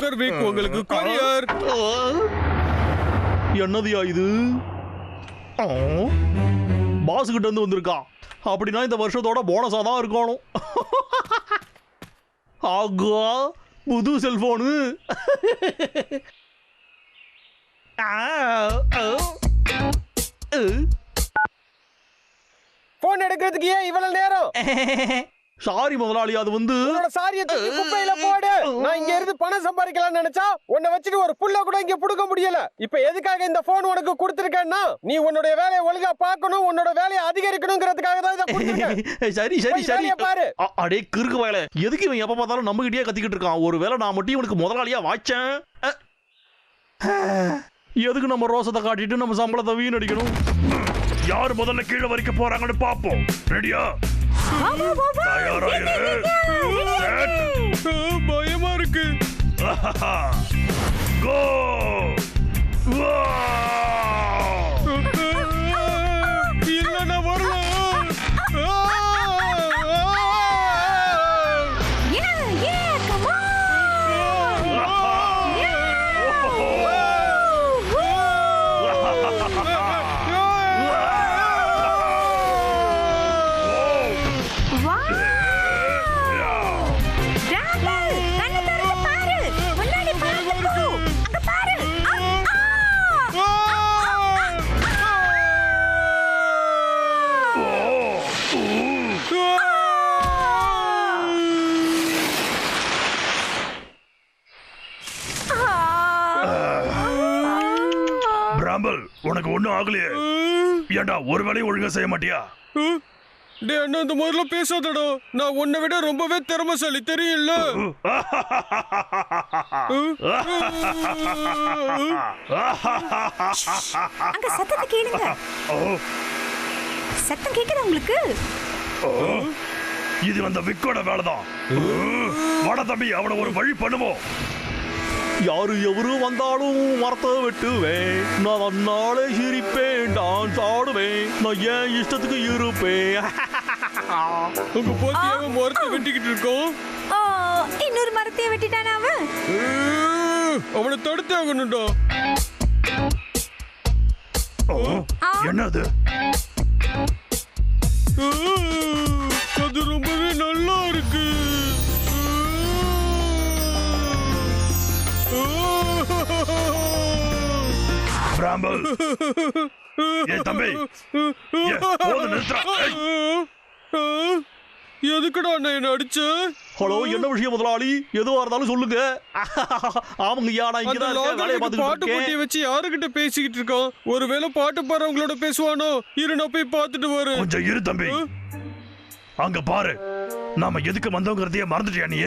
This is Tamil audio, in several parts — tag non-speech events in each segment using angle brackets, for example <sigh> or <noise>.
சாகர் வீக் உங்களுக்கு கொரியர் என்னதுயா இது? பாஸ் கிட்ட இருந்து வந்திருக்கான் அப்படின்னா இந்த வருஷத்தோட போனஸா தான் இருக்கணும். ஆகா புது செல்போனு போன் எடுக்கிறதுக்கு ஏன் இவ்வளவு நேரம்? சாரி முதலாளி அது வந்து சாரிய குப்பையில போடு. நான் இங்க இருந்து பணம் சம்பாதிக்கலாம்னு நினைச்சா உன்னை வச்சுட்டு ஒரு புல்ல கூட இங்க புடுங்க முடியல. இப்ப எதுக்காக இந்த போன் உனக்கு கொடுத்திருக்கேன்னா நீ உன்னுடைய வேலையை ஒழுங்கா பார்க்கணும் உன்னோட வேலையை அதிகரிக்கணுங்கிறதுக்காக தான் இதை கொடுத்திருக்கேன். <laughs> சரி சரி சரி. பாரு. அ- அடே கிறுக்கு வயல எதுக்கு இவன் எப்ப பார்த்தாலும் நம்ம கிட்டயே கத்திக்கிட்டு இருக்கான்? ஒருவேளை நான் மட்டும் இவனுக்கு முதலாளியா வாச்சேன். எதுக்கு நம்ம ரோசத்தை காட்டிட்டு நம்ம சம்பளத்தை வீணடிக்கணும்? யார் முதல்ல கீழே வரைக்கும் போறாங்கன்னு பாப்போம் ரெடியா தயாரா இரு Set. பயமா இருக்கு Go! உனக்கு ஒண்ணும் ஆகலையே. ஏண்டா ஒரு வேலையும் ஒழுங்கா செய்ய மாட்டியா? டே அண்ணா இந்த மாதிரில பேசாதடா. நான் உன்னை விட ரொம்பவே திறமைசாலி தெரியல அங்க சத்தத்தை கேளுங்க. சத்தம் கேக்குதா உங்களுக்கு? இது அந்த விக்கோட வேலைதான். வாடா தம்பி அவனை ஒரு வழி பண்ணுவோம். யாரு எவரு வந்தாலும் மரத்தை வெட்டுவேன். நான் அந்நாளே சிரிப்பேன் டான்ஸ் ஆடுவேன். நான் ஏன் இஷ்டத்துக்கு இருப்பேன்? <laughs> உங்க போத்தியாவ மரத்தை வெட்டிக்கிட்டு இருக்கோம். ஓ இன்னொரு மரத்தையே வெட்டிட்டானா அவன் அவனை தடுத்து ஆகணும்டா. என்னது? அது ரொம்பவே நல்லா இருக்கு. பிராம்பல் ஏய் தம்பி. ஏ, போதும் நிறுத்துறா. எதுக்குடா நான் என்ன அடிச்ச? ஹலோ என்ன விஷயம் முதலாளி? எதுவா இருந்தாலும் சொல்லுங்க. ஆமாங்க ஐயா நான் இங்கதான் இருக்கேன் வேலையை பார்த்துட்டு பாட்டு இருக்கேன். வச்சு யாருகிட்ட பேசிக்கிட்டு இருக்கான்? ஒருவேளை பாட்டு பாடுறவங்களோட பேசுவானோ? இரு நான் போய் பார்த்துட்டு வரேன். கொஞ்சம் இரு தம்பி. அங்க பாரு. நாம எதுக்கு வந்தோங்கிறதையே மறந்துட்டியா நீ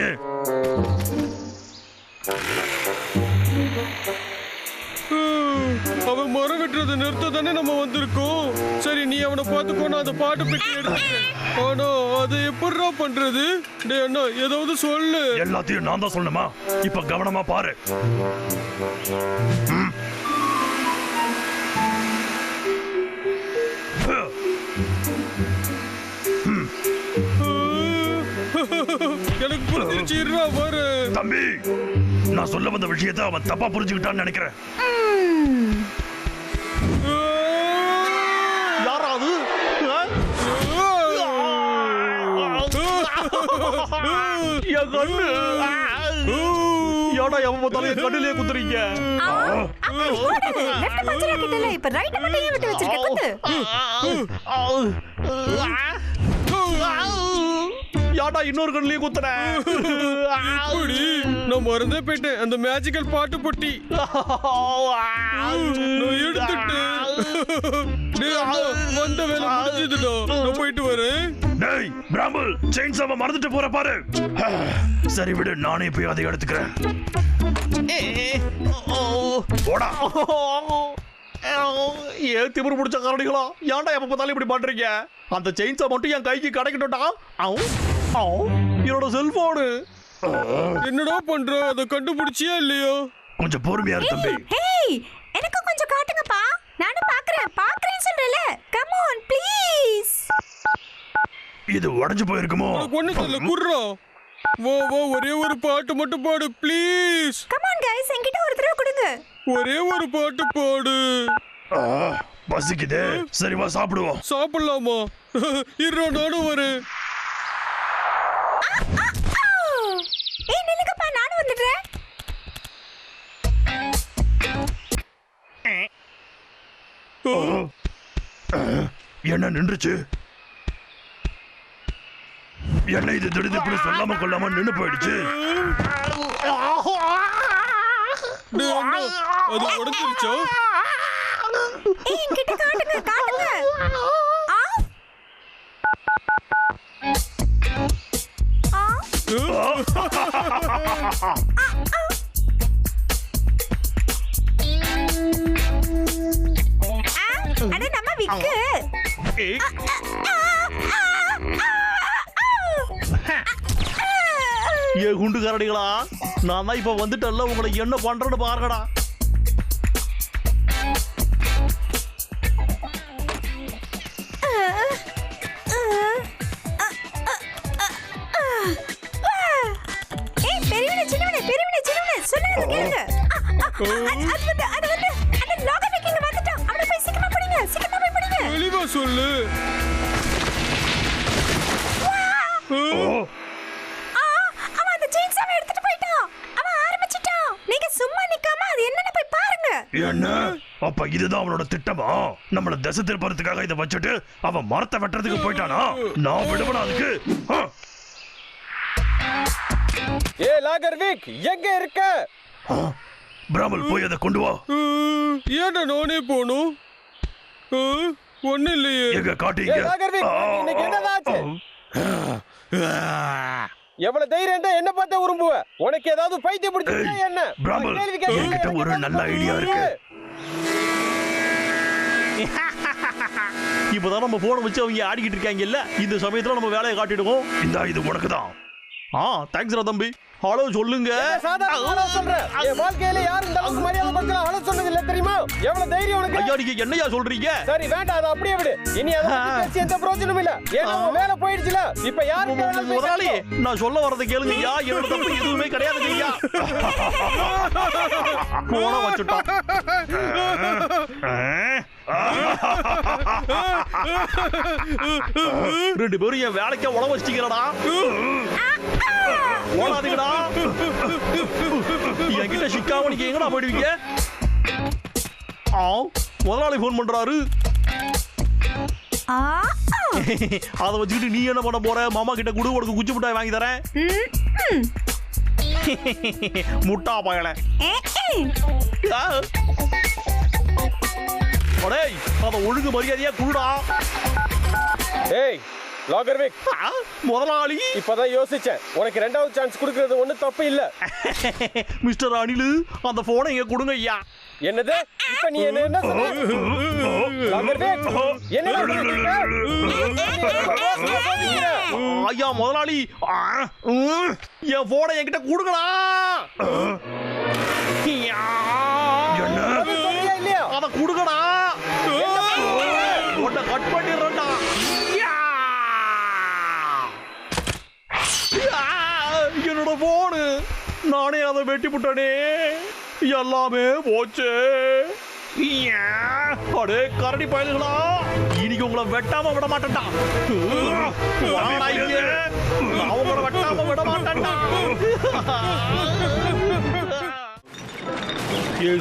அவன் மரம் வெட்டுறதை நிறுத்த தானே நம்ம வந்திருக்கோம். சரி நீ அவனை பார்த்துக்கோ நான் அந்த பாட்டு பெட்டி எடுத்துக்கிறேன். ஆனா அதை எப்படிடா பண்றது? டேய் அண்ணா ஏதாவது சொல்லு. எல்லாத்தையும் நான் தான் சொல்லணுமா? இப்ப கவனமா பாரு. எனக்கு புரிஞ்சிருச்சு இருடா பாரு. தம்பி. நான் சொல்ல வந்த விஷயத்தை அவன் தப்பா புரிஞ்சுக்கிட்டான்னு நினைக்கிறேன் யாரா அது என் கண்ணு ஏடா எவன் பார்த்தாலும் என் குத்துறீங்க லெஃப்ட் மஞ்சள் கிட்டல இப்ப ரைட் மட்டும் ஏன் விட்டு வச்சிருக்க குத்து ஏடா இன்னொரு கண்ணிலையும் குத்துறேன் எப்படி நான் மறந்தே போயிட்டேன். அந்த மேஜிக்கல் பாட்டு பொட்டி. நான் அண்ணா, வந்த வேலை முடிஞ்சதுடா. நான் போயிட்டு வரேன். டேய் பிராம்பல் செயின் சாம மறந்துட்டு போற பாரு. சரி விடு நானே போய் அதை எடுத்துக்கிறேன். போடா. ஏன் திமிரு பிடிச்ச காரணிகளா? ஏன்டா எப்ப பார்த்தாலும் இப்படி பண்றீங்க? அந்த செயின்ஸை மட்டும் என் கைக்கு கிடைக்கட்டும்டா. ஆவு. என்னோட செல்போனு என்னடா பண்ற? அதை கண்டுபிடிச்சியா இல்லையா? கொஞ்சம் பொறுமையா இரு தம்பி. ஹேய் எனக்கு கொஞ்சம் காட்டுங்கப்பா. நானும் பாக்குறேன். பாக்குறேன்னு சொல்றல கம் ஆன் ப்ளீஸ் இது உடைஞ்சு போயிருக்குமோ? ஒண்ணு தெரியல. குர்ரா வா வா ஒரே ஒரு பாட்டு மட்டும் பாடு ப்ளீஸ் கம் ப்ளீஸ் என்கிட்ட ஒரு தடவை கொடுங்க. ஒரே ஒரு பாட்டு போடு. பசிக்குதே. சரி வா சாப்பிடுவோம். சாப்பிடலாமா? <laughs> இரு நானும் வரேன். என்ன நின்றுச்சு? என்ன இது திடீர்னு இப்படி சொல்லாம கொள்ளாம நின்னு போயிடுச்சு? அது உடைஞ்சிருச்சா? ஏய் என்கிட்ட காட்டுங்க காட்டுங்க. ஆ ஆ. ஆ, அட நம்ம விக்கு. ஏ குண்டு கரடிகளா நான் தான் இப்ப வந்துட்டல்ல உங்களை என்ன பண்றேன்னு பாருங்கடா. என்ன? அப்ப இதுதான் அவனோட திட்டமா? நம்மள திசை திருப்பறதுக்காக இதை வச்சுட்டு அவன் மரத்தை வெட்டுறதுக்கு போயிட்டானா? நான் விடுவனா அதுக்கு. ஏ லாகர்விக் எங்க இருக்க. பிராமல் போய் அதை கொண்டு வா. ஏன்டா நானே போகணும்? ஒண்ணு இல்லையே. எங்க ஏ காட்டீங்க லாகர்விக் என்னதாச்சு எவ்வளவு தைரியம் தான் என்ன பார்த்தா உரும்புவ? உனக்கு ஏதாவது பைத்தியம் பிடிச்சிருக்கா என்ன? என்கிட்ட ஒரு நல்ல சொல்லு. இருக்கு. இப்பதான் நம்ம போனை வச்சு அவங்க ஆடிக்கிட்டு இருக்காங்கல்ல இந்த சமயத்துல நம்ம வேலையை காட்டிடுவோம். இந்தா இது உனக்கு தான் ஆ தேங்க்ஸ் தம்பி. ஹலோ சொல்லுங்க. வாழ்க்கையில யாரும் இந்த அளவுக்கு மரியாதை கொடுத்து அழ சொன்னது இல்ல தெரியுமா? எவ்வளவு தைரியம் உனக்கு? ஐயா நீங்க என்னையா சொல்றீங்க? சரி வேண்டாம் அதை அப்படியே விடு. இனி அதை பேசி எந்த பிரயோஜனமும் இல்ல. ஏன்னா வேலை போயிடுச்சுல. இப்ப போய் முதலாளி. நான் சொல்ல வரதை கேளுங்க ஐயா. என்னோட தப்பு எதுவுமே கிடையாது ஐயா. போன வச்சுட்டான் ரெண்டு பேரும் என் வேலைக்கே உழ வச்சிட்டீங்கடா ஓடாதீங்கடா. என்கிட்ட சிக்காம நீங்க எங்கடா போயிடுவீங்க? ஆ முதலாளி ஃபோன் பண்றாரு. அதை வச்சுக்கிட்டு நீ என்ன பண்ண போற? மாமா கிட்ட குடு உனக்கு குச்சி மிட்டாய் வாங்கி தரேன். முட்டா பயல. அடேய் அத ஒழுங்கு மரியாதையா குடுடா. ஏய் லாகர்விக் முதலாளி. இப்பதான் யோசிச்சேன். உனக்கு ரெண்டாவது சான்ஸ் கொடுக்கறது ஒண்ணும் தப்பு இல்ல. மிஸ்டர் அனிலு அந்த போனை இங்க கொடுங்க ஐயா. என்னது? இப்ப நீ என்ன? ஐயா முதலாளி என் போனை என்கிட்ட கொடுங்கடா. நானே அதை வெட்டி விட்டனே எல்லாமே போச்சு. அடே கரடி பயலுகளா. இன்னைக்கு உங்களை வெட்டாம விட மாட்டேன்டா. நான் உங்களை வெட்டாம விட மாட்டேன்டா.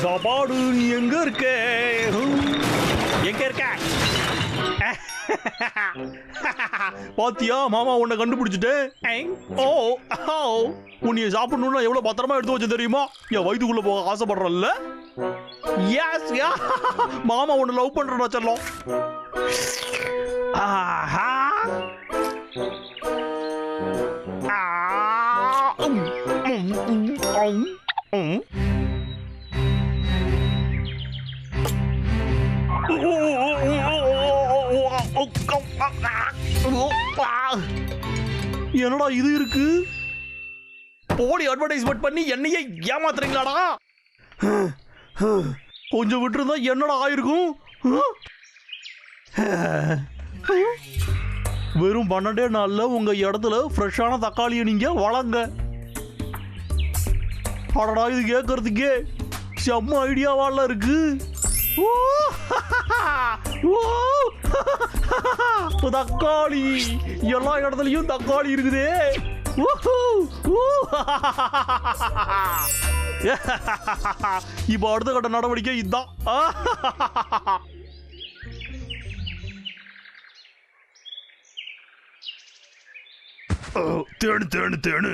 சாப்பாடு நீ எங்க இருக்க? எங்க இருக்க? <laughs> பாத்தியா மாமா உன்னை கண்டுபிடிச்சிட்டேன் ஓ ஓ உன்னைய சாப்பிடணும்னா எவ்வளவு பத்திரமா எடுத்து வச்சு தெரியுமா? என் வயிற்றுக்குள்ள போக ஆசைப்படுறல்ல? எஸ் யா <laughs> மாமா உன்னை லவ் பண்றடா செல்லம். ஆஹா. ஆ உம், உம், உம், என்னடா இது இருக்கு? போலி அட்வர்டைஸ்மெண்ட் பண்ணி என்னையே ஏமாத்துறீங்களாடா? கொஞ்சம் விட்டுருந்தா என்னடா ஆயிருக்கும்? வெறும் பன்னெண்டே நாளில் உங்க இடத்துல ஃப்ரெஷ்ஷான தக்காளியை நீங்க வளங்க அடடா இது கேட்கறதுக்கே செம்ம ஐடியாவால இருக்கு. ஓ! தக்காளி எல்லா இடத்துலயும் தக்காளி இருக்குது. <laughs> இப்போ அடுத்த கட்ட நடவடிக்கை இதுதான் ஓ, <laughs> தேனு தேனு தேனு.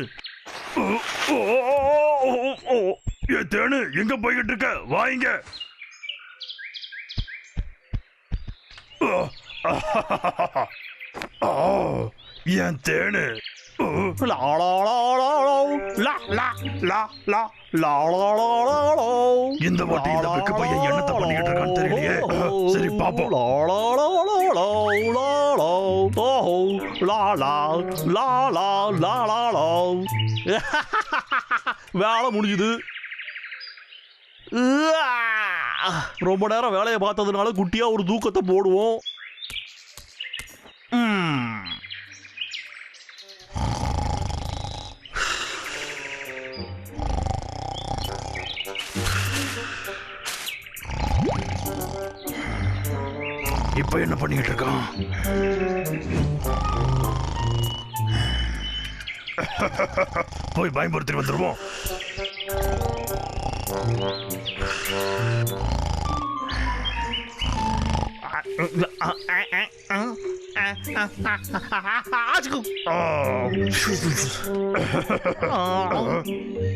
ஓ, ஓ, ஓ, ஏ தேனு எங்க போய்கிட்டு இருக்க? வாங்க என் தேனு இந்த வாட்டி இந்த பிக்கு பையன் என்னத்தை பண்ணிக்கிட்டு இருக்கான்னு தெரியலையே சரி பாப்போம் வேலை முடிஞ்சுது ரொம்ப நேரம் வேலையை பார்த்ததுனால குட்டியா ஒரு தூக்கத்தை போடுவோம் இப்போ என்ன பண்ணிக்கிட்டு இருக்கான் போய் பயன்படுத்திட்டு வந்துடுவோம் Uh.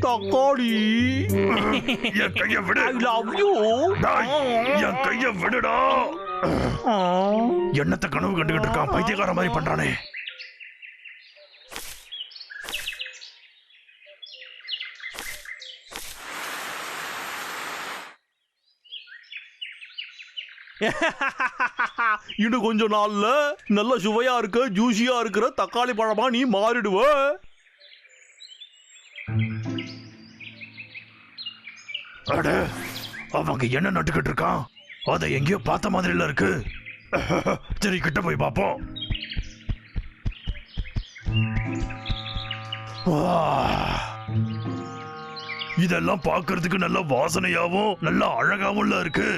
தக்காளி என் கைய விடு ஐ லவ் யூ என் கைய விடுடா என்னத்த கனவு கண்டுகிட்டு இருக்கான் பைத்தியக்கார மாதிரி பண்றானே <laughs> இன்னும் கொஞ்ச நாள்ல நல்ல சுவையா இருக்க ஜூசியா இருக்கிற தக்காளி பழமா நீ மாறிடுவ. அட அவங்க என்ன நட்டுக்கிட்டு இருக்கான்? அதை எங்கேயோ பார்த்த மாதிரில இருக்கு. <laughs> சரி கிட்ட போய் பார்ப்போம். வா. இதெல்லாம் பார்க்கிறதுக்கு நல்ல வாசனையாவும் நல்ல அழகாவும் இருக்கு.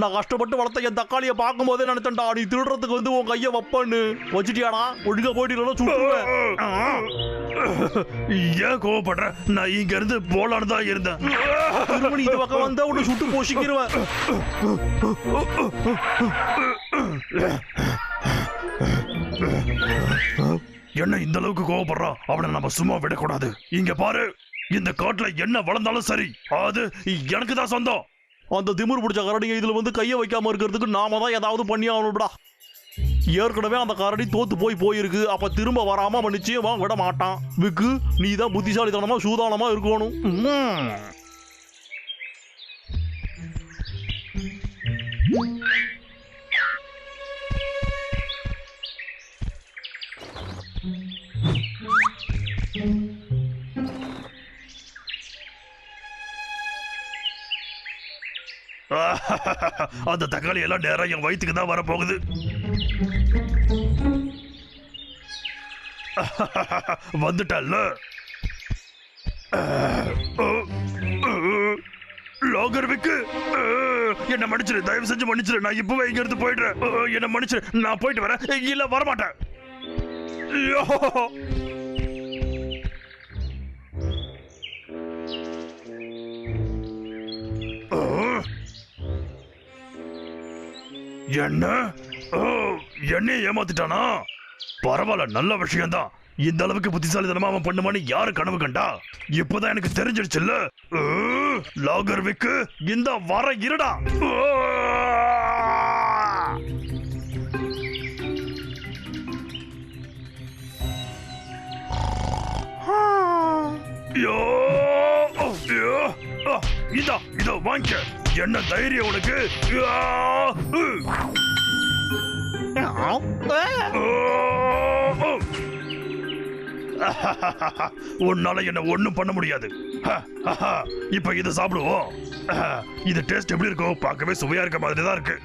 நான் கஷ்டப்பட்டு வளர்த்த என் தக்காளியை பார்க்கும் போதே நினைச்சேன்டா. நீ திருடுறதுக்கு வந்து உன் கைய வப்பன்னு. வச்சுட்டியாடா? ஒழுங்கா போயிட்டு சுட்டுருவேன் ஏன் கோவப்படுற? நான் இங்க இருந்து போலான்னு தான் இருந்தேன். திரும்ப நீ இந்த பக்கம் வந்தா உன்னை சுட்டு போஷிக்கிருவேன் என்ன இந்த அளவுக்கு கோவப்படுறான் அவனை நம்ம சும்மா விடக்கூடாது. இங்க பாரு இந்த காட்டுல என்ன வளர்ந்தாலும் சரி அது எனக்கு தான் சொந்தம். அந்த திமிரு பிடிச்ச கரடிங்க இதுல வந்து கைய வைக்காம இருக்கிறதுக்கு நாம தான் ஏதாவது பண்ணி ஆகணும்டா. ஏற்கனவே அந்த கரடி தோத்து போய் போயிருக்கு. அப்ப திரும்ப வராம அவன் நிச்சயமா விட மாட்டான். விக்கு நீ தான் புத்திசாலித்தனமா சூதானமா இருக்கணும். <laughs> அந்த தக்காளி எல்லாம் நேரம் என் வயிற்றுக்கு தான் வரப்போகுது. <laughs> வந்துட்டல்ல? லோகர் விக்கு என்ன மன்னிச்சிரு தயவு செஞ்சு மன்னிச்சிரு நான் இப்பவே இங்க இருந்து போயிடுறேன். என்ன மன்னிச்சிரு நான் போயிட்டு வரேன். இல்ல வரமாட்டேன். என்ன? ஓ என்னைய ஏமாத்திட்டானா? பரவாயில்ல நல்ல விஷயம்தான். இந்த அளவுக்கு புத்திசாலித்தனமா அவன் பண்ணுமான்னு யாரு கனவு கண்டா? இப்பதான் எனக்கு தெரிஞ்சிருச்சுல்ல. ஓ, லாகர் விக்கு இந்த வர இருடா. ஓ! ஓ, இதோ வாங்கிக்க. என்ன தைரியம் உனக்கு? ஆ, உன்னால என்ன ஒண்ணும் பண்ண முடியாது. இப்ப இதை சாப்பிடுவோம். இது டேஸ்ட் எப்படி இருக்கும் பார்க்கவே சுவையா இருக்க மாதிரி தான் இருக்கு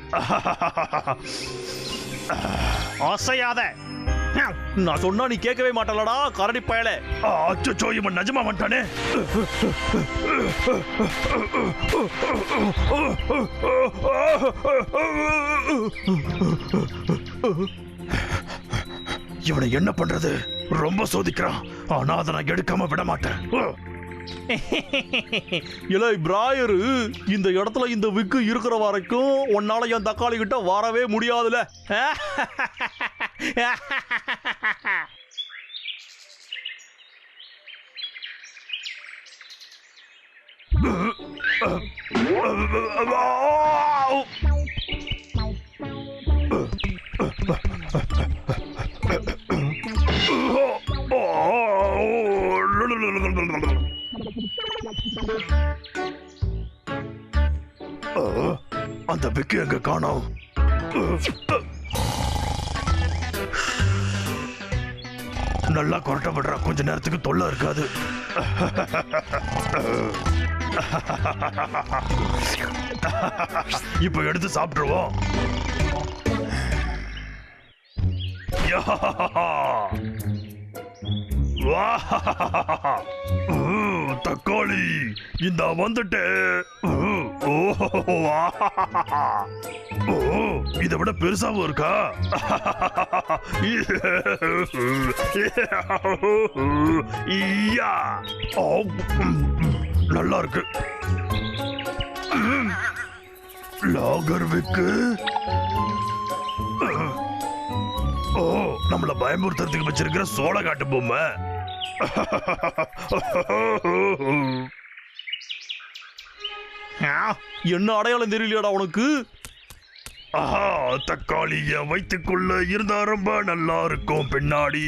அசையாத. நான் சொன்னா நீ கேட்கவே மாட்டலடா கரடி பயல. அச்சோ இவன் நிஜமா வந்துட்டானே. இவனை என்ன பண்றது? ரொம்ப சோதிக்கிறான். ஆனா அதை நான் எடுக்காம விட மாட்டேன். இலை பிராயரு இந்த இடத்துல இந்த விக்கு இருக்கிற வரைக்கும் உன்னால என் தக்காளி கிட்ட வரவே முடியாதுல. அந்த விக்கு எங்க காணோம். நல்லா கொரட்டப்படுறா கொஞ்ச நேரத்துக்கு தொல்லை இருக்காது. இப்ப எடுத்து சாப்பிட்டுருவோம். தக்காளி. இந்த வந்துட்டேன் ஓ இதை விட பெருசாவும் இருக்கா? நல்லா இருக்கு. லாகர்விக்கு. ஓ நம்மள பயமுறுத்துறதுக்கு வச்சிருக்கிற சோள காட்டு பொம்மை. என்ன அடையாளம் தெரியலையாடா உனக்கு? ஆஹா தக்காளிய என் இருந்தா ரொம்ப நல்லா இருக்கும் பின்னாடி.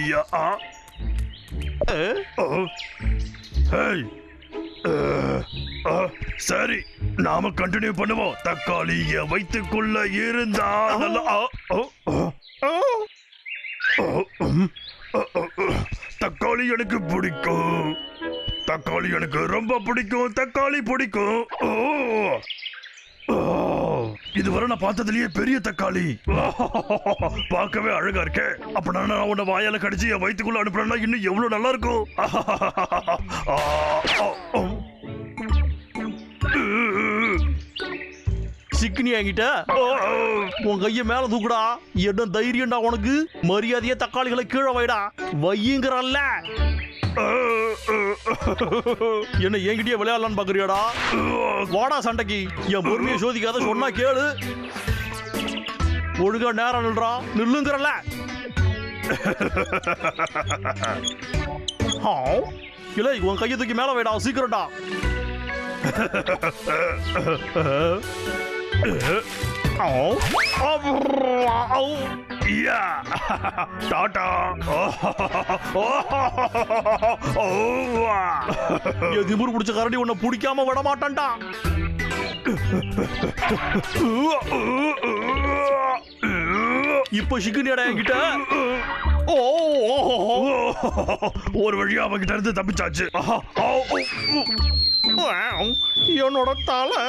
ஆ, ஆ, சரி நாம கண்டினியூ பண்ணுவோம். தக்காளிய என் இருந்தா நல்லா ஓ, தக்காளி எனக்கு பிடிக்கும். தக்காளி எனக்கு ரொம்ப பிடிக்கும். தக்காளி பிடிக்கும். ஓ. இதுவரை நான் பார்த்ததுலயே பெரிய தக்காளி. <laughs> பார்க்கவே அழகா இருக்கே. அப்ப நான் உன்னை வாயால கடிச்சு என் வயிற்றுக்குள்ள அனுப்புறேன்னா இன்னும் எவ்வளவு நல்லா இருக்கும்? <laughs> ஆ, ஆ, என்கிட்ட? உன் கைய மேல தூக்குடா. என்ன தைரியம்டா உனக்கு. மரியாதையே தக்காளிகளை கீழே வைடா. வையுங்கிறல்ல என்ன என்கிட்டயே விளையாடலான்னு பாக்குறியாடா? வாடா சண்டைக்கு. என் பொறுமையை சோதிக்காத சொன்னா கேளு. ஒழுங்கா நேரம் நில்றா. நில்லுங்கிறல ஆ, இல்லை உன் கையை தூக்கி மேல வைடா சீக்கிரம்டா. Oh. ஆ, யா டாடா என் திமிரு பிடிச்ச கரடி உன்னை பிடிக்காம விட மாட்டான்டா இப்ப சிக்கனியடா என்கிட்ட? ஒரு வழியா அவங்கிட்ட இருந்து தப்பிச்சாச்சு. என்னோட தலை.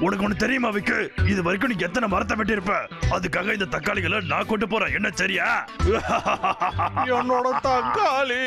உனக்கு ஒண்ணு தெரியுமா விக்கு இது வரைக்கும் நீ எத்தனை மரத்தை வெட்டியிருப்ப அதுக்காக இந்த தக்காளிகளை நான் கொண்டு போறேன் என்ன சரியா என்னோட தக்காளி